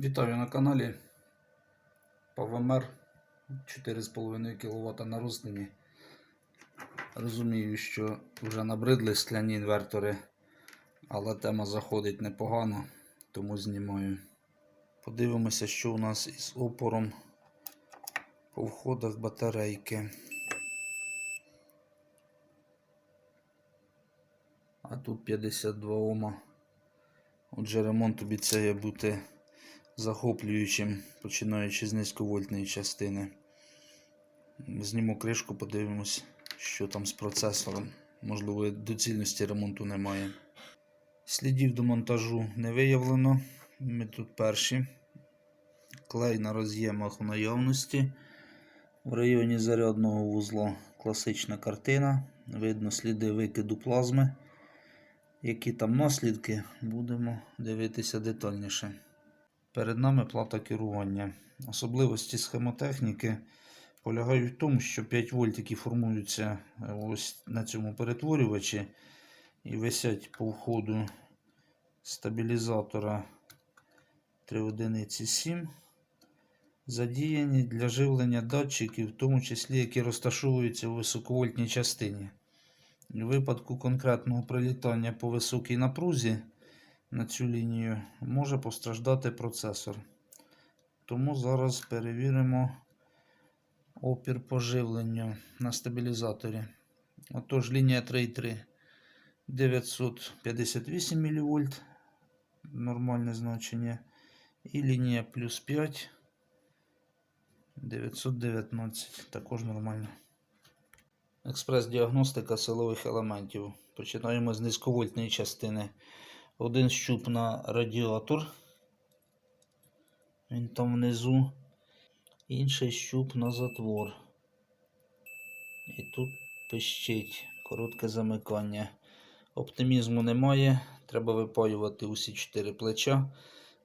Вітаю на каналі ПВМР 4,5 кВт на роздані. Розумію, що вже набридли скляні інвертори, але тема заходить непогано, тому знімаю. Подивимося, що у нас із опором по входах батарейки. А тут 52 Ома. Отже, ремонт обіцяє бути захоплюючим, починаючи з низьковольтної частини. Зніму кришку, подивимось, що там з процесором. Можливо, доцільності ремонту немає. Слідів до монтажу не виявлено. Ми тут перші. Клей на роз'ємах у наявності. В районі зарядного вузла класична картина. Видно сліди викиду плазми. Які там наслідки, будемо дивитися детальніше. Перед нами плата керування. Особливості схемотехніки полягають в тому, що 5 вольт, які формуються е, ось на цьому перетворювачі і висять по входу стабілізатора 3 одиниці 7, задіяні для живлення датчиків, в тому числі які розташовуються у високовольтній частині. У випадку конкретного прилітання по високій напрузі на цю лінію може постраждати процесор. Тому зараз перевіримо опір по живленню на стабілізаторі. Отож, лінія 3.3 958 мВ, нормальне значення. І лінія плюс 5 919, також нормально. Експрес-діагностика силових елементів. Починаємо з низьковольтної частини. Один щуп на радіатор. Він там внизу. Інший щуп на затвор. І тут пищить коротке замикання. Оптимізму немає. Треба випаювати усі чотири плеча.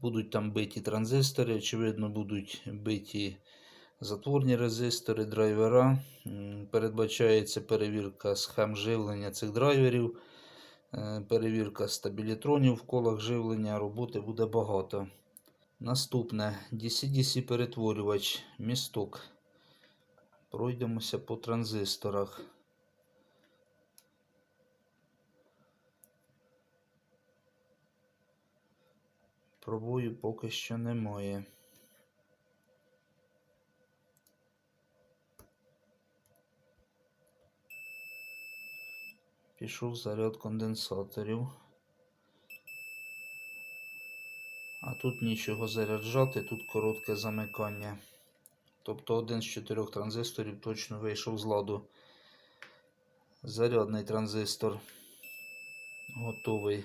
Будуть там биті транзистори, очевидно, будуть биті затворні резистори, драйвера. Передбачається перевірка схем живлення цих драйверів, перевірка стабілітронів в колах живлення. Роботи буде багато. Наступне DC-DC перетворювач, місток. Пройдемося по транзисторах. Пробою поки що немає. Пішов заряд конденсаторів. А тут нічого заряджати, тут коротке замикання. Тобто один з чотирьох транзисторів точно вийшов з ладу. Зарядний транзистор готовий.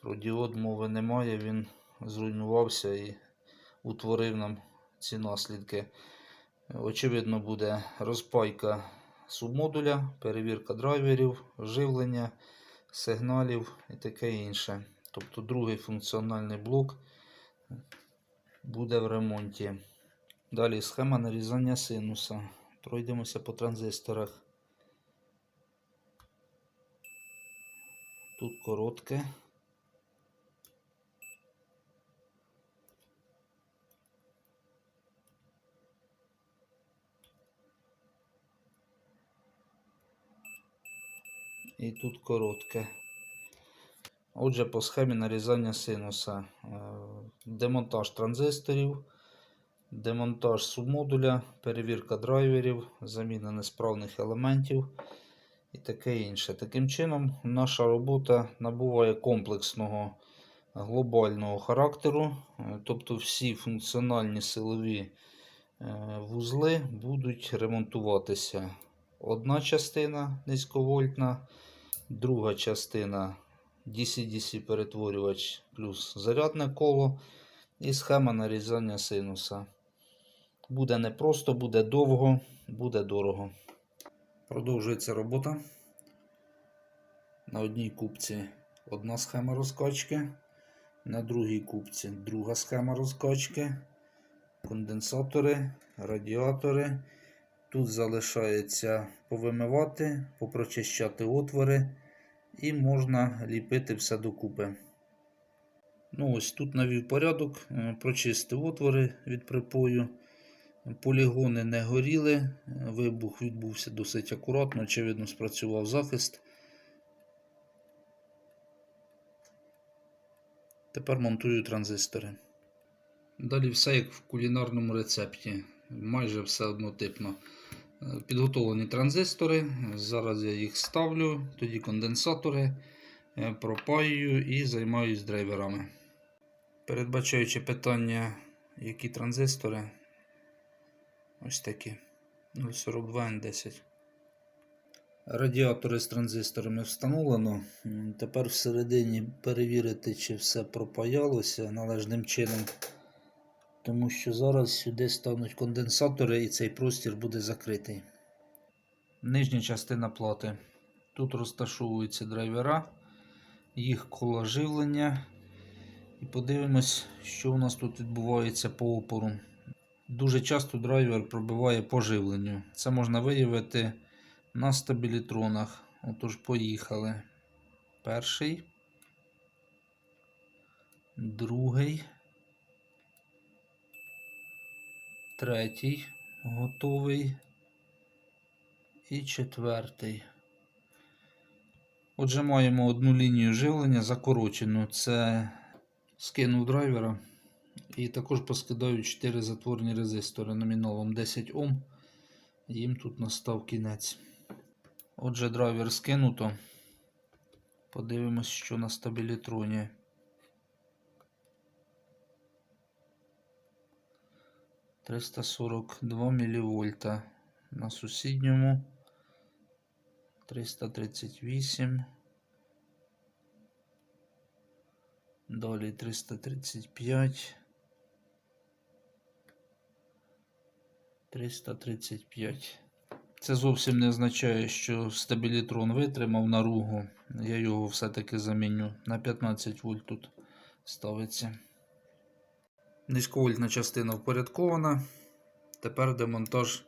Про діод мови немає, він зруйнувався і утворив нам ці наслідки. Очевидно, буде розпайка субмодуля, перевірка драйверів, живлення, сигналів і таке інше. Тобто другий функціональний блок буде в ремонті. Далі схема нарізання синуса. Пройдемося по транзисторах. Тут коротке. І тут коротке. Отже, по схемі нарізання синуса. Е, Демонтаж транзисторів, демонтаж субмодуля, перевірка драйверів, заміна несправних елементів і таке інше. Таким чином, наша робота набуває комплексного глобального характеру, Е, тобто всі функціональні силові е, вузли будуть ремонтуватися. Одна частина низьковольтна, друга частина DC-DC перетворювач плюс зарядне коло і схема нарізання синуса. Буде непросто, буде довго, буде дорого. Продовжується робота. На одній купці одна схема розкачки, на другій купці друга схема розкачки, конденсатори, радіатори. Тут залишається повимивати, попрочищати отвори і можна ліпити все докупи. Ну ось тут навів порядок, е, прочистив отвори від припою. Полігони не горіли, е, вибух відбувся досить акуратно, очевидно, спрацював захист. Тепер монтую транзистори. Далі все як в кулінарному рецепті. Майже все однотипно. Підготовлені транзистори. Зараз я їх ставлю, тоді конденсатори, е, пропаюю і займаюсь драйверами. Передбачаючи питання, які транзистори. Ось такі. 042N10. Радіатори з транзисторами встановлено. Тепер всередині перевірити, чи все пропаялося належним чином. Тому що зараз сюди стануть конденсатори і цей простір буде закритий. Нижня частина плати. Тут розташовуються драйвера, їх коло живлення. І подивимось, що у нас тут відбувається по опору. Дуже часто драйвер пробиває по живленню. Це можна виявити на стабілітронах. Отож, поїхали. Перший. Другий. Третій. Готовий. І четвертий. Отже, маємо одну лінію живлення закорочену. Це скинув драйвера. І також поскидаю 4 затворні резистори номіналом 10 Ом. Їм тут настав кінець. Отже, драйвер скинуто. Подивимось, що на стабілітроні. Триста сорок два мілівольта. На сусідньому 338. Далі 335. 335. Це зовсім не означає, що стабілітрон витримав наругу. Я його все-таки заміню. На 15 вольт тут ставиться. Низьковольтна частина впорядкована. Тепер демонтаж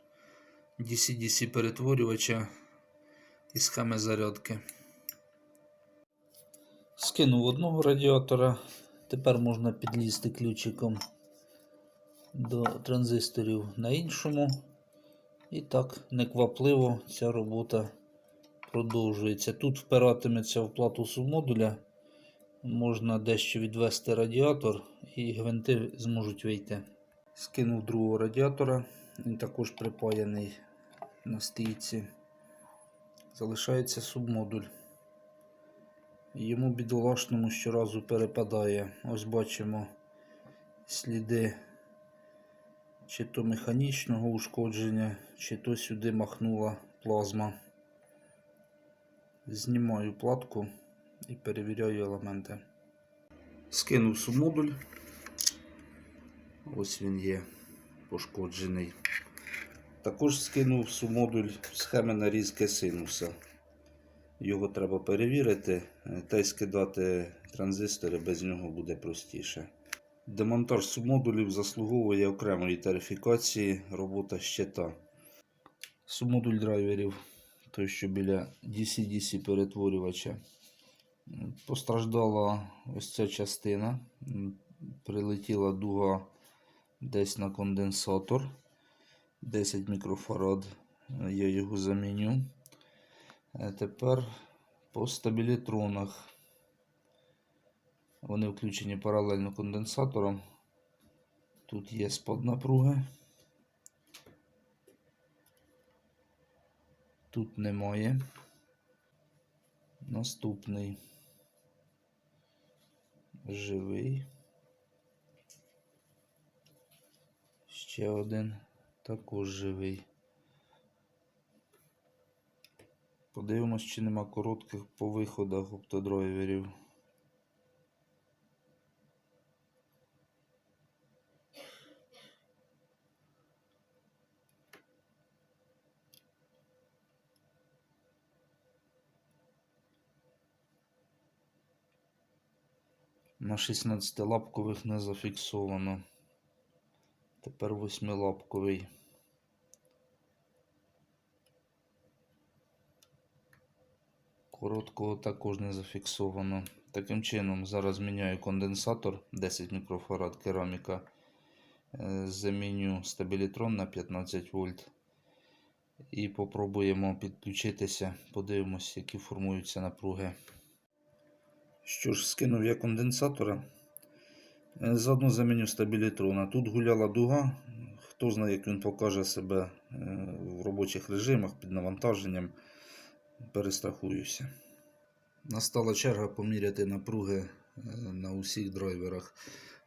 DC-DC перетворювача і схеми зарядки. Скинув одного радіатора. Тепер можна підлізти ключиком до транзисторів на іншому. І так, неквапливо ця робота продовжується. Тут впиратиметься в плату субмодуля. Можна дещо відвести радіатор і гвинти зможуть вийти. Скинув другого радіатора, він також припаяний на стійці. Залишається субмодуль. Йому бідолашному щоразу перепадає. Ось бачимо сліди чи то механічного ушкодження, чи то сюди махнула плазма. Знімаю платку і перевіряю елементи. Скинув субмодуль. Ось він є пошкоджений. Також скинув субмодуль схеми нарізки синуса. Його треба перевірити, та й скидати транзистори без нього буде простіше. Демонтаж субмодулів заслуговує окремої тарифікації робота щита. Субмодуль драйверів, той, що біля DC-DC перетворювача. Постраждала ось ця частина. Прилетіла дуга десь на конденсатор. 10 мікрофарад. Я його заміню. Е, Тепер по стабілітронах. Вони включені паралельно конденсатором. Тут є спад напруги. Тут немає. Наступний живий. Ще один також живий. Подивимось, чи нема коротких по виходах оптодрайверів. На 16 лапкових не зафіксовано. Тепер восьмилапковий. Короткого також не зафіксовано. Таким чином, зараз міняю конденсатор 10 мікрофарад кераміка. Е, Заміню стабілітрон на 15 вольт. І попробуємо підключитися, подивимось, які формуються напруги. Що ж, скинув я конденсатора. Е, Заодно заміню стабілітрона. Тут гуляла дуга. Хто знає, як він покаже себе е, в робочих режимах під навантаженням. Перестрахуюся. Настала черга поміряти напруги е, на усіх драйверах.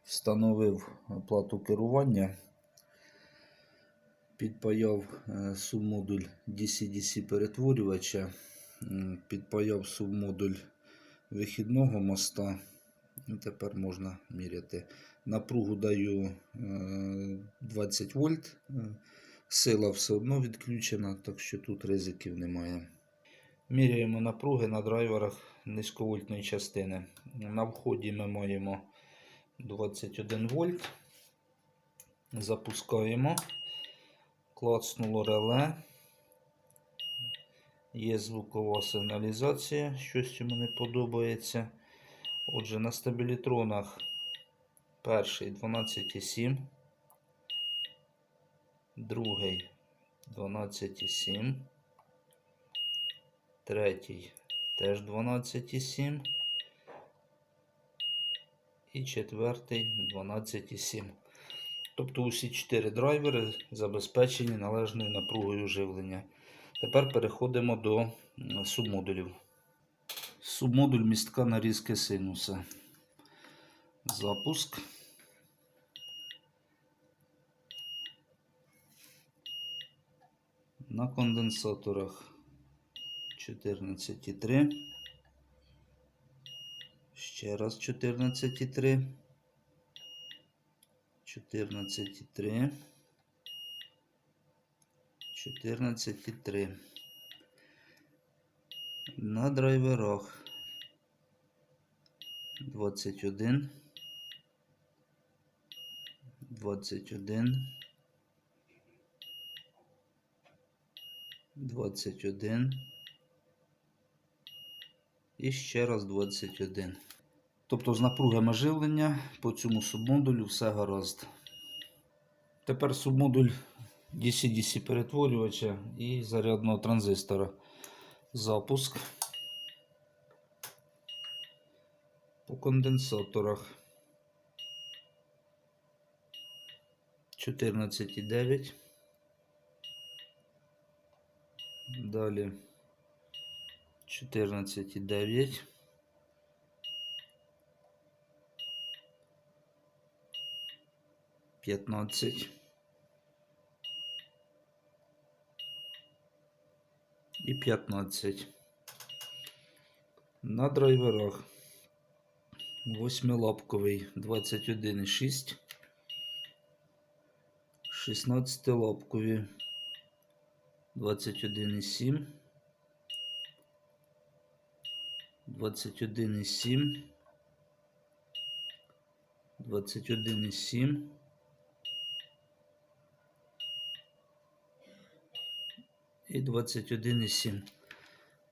Встановив плату керування. Підпаяв субмодуль DC-DC перетворювача. Підпаяв субмодуль вихідного моста. І тепер можна міряти. Напругу даю е, 20 вольт. Е, Сила все одно відключена, так що тут ризиків немає. Міряємо напруги на драйверах низьковольтної частини. На вході ми маємо 21 вольт. Запускаємо. Клацнуло реле. Є звукова сигналізація, щось йому не подобається. Отже, на стабілітронах перший 12,7, другий 12,7, третій теж 12,7 і четвертий 12,7. Тобто усі 4 драйвери забезпечені належною напругою живлення. Тепер переходимо до субмодулів. Субмодуль містка нарізки синуса. Запуск. На конденсаторах 14,3. Ще раз 14,3. 14,3. 14,3. На драйверах 21. 21. 21. І ще раз 21. Тобто з напругами живлення по цьому субмодулю все гаразд. Тепер субмодуль DC-DC перетворювача і зарядного транзистора. Запуск. По конденсаторах 14,9. Далі 14,9. П'ятнадцять. І 15. На драйверах. Восьмилапковий 21,6. 16-лапкові 21,7. 21,7. 21,7. І 21,7.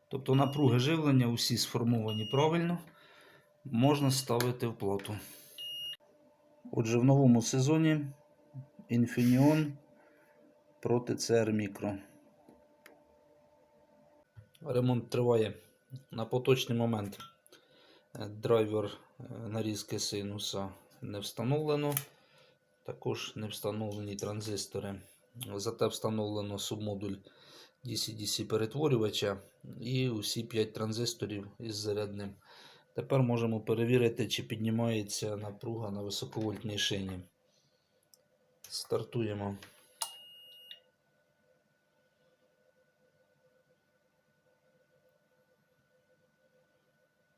Тобто напруги живлення усі сформовані правильно. Можна ставити в плату. Отже, в новому сезоні Infineon проти CR Micro. Ремонт триває на поточний момент. Драйвер нарізки синуса не встановлено. Також не встановлені транзистори. Зате встановлено субмодуль DC-DC перетворювача і усі 5 транзисторів із зарядним. Тепер можемо перевірити, чи піднімається напруга на високовольтній шині. Стартуємо.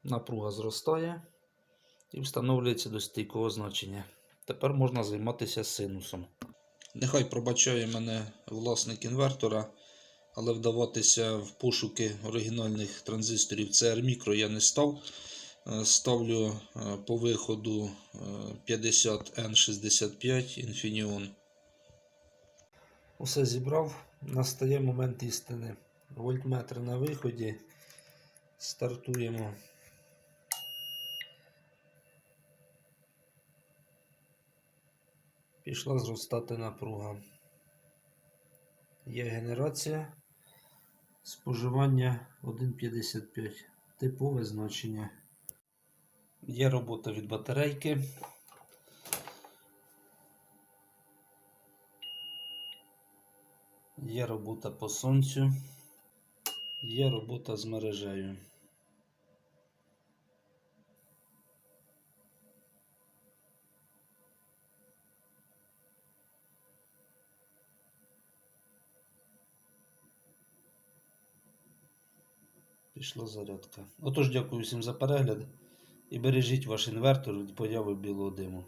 Напруга зростає і встановлюється до стійкого значення. Тепер можна займатися синусом. Нехай пробачає мене власник інвертора, але вдаватися в пошуки оригінальних транзисторів CR Micro я не став. Е, ставлю е, по виходу е, 50N65 Infineon. Усе зібрав, настає момент істини. Вольтметр на виході. Стартуємо. Пішла зростати напруга. Є генерація. Споживання 1,55. Типове значення. Є робота від батарейки. Є робота по сонцю. Є робота з мережею. Пішла зарядка. Отож, дякую всім за перегляд і бережіть ваш інвертор від появи білого диму.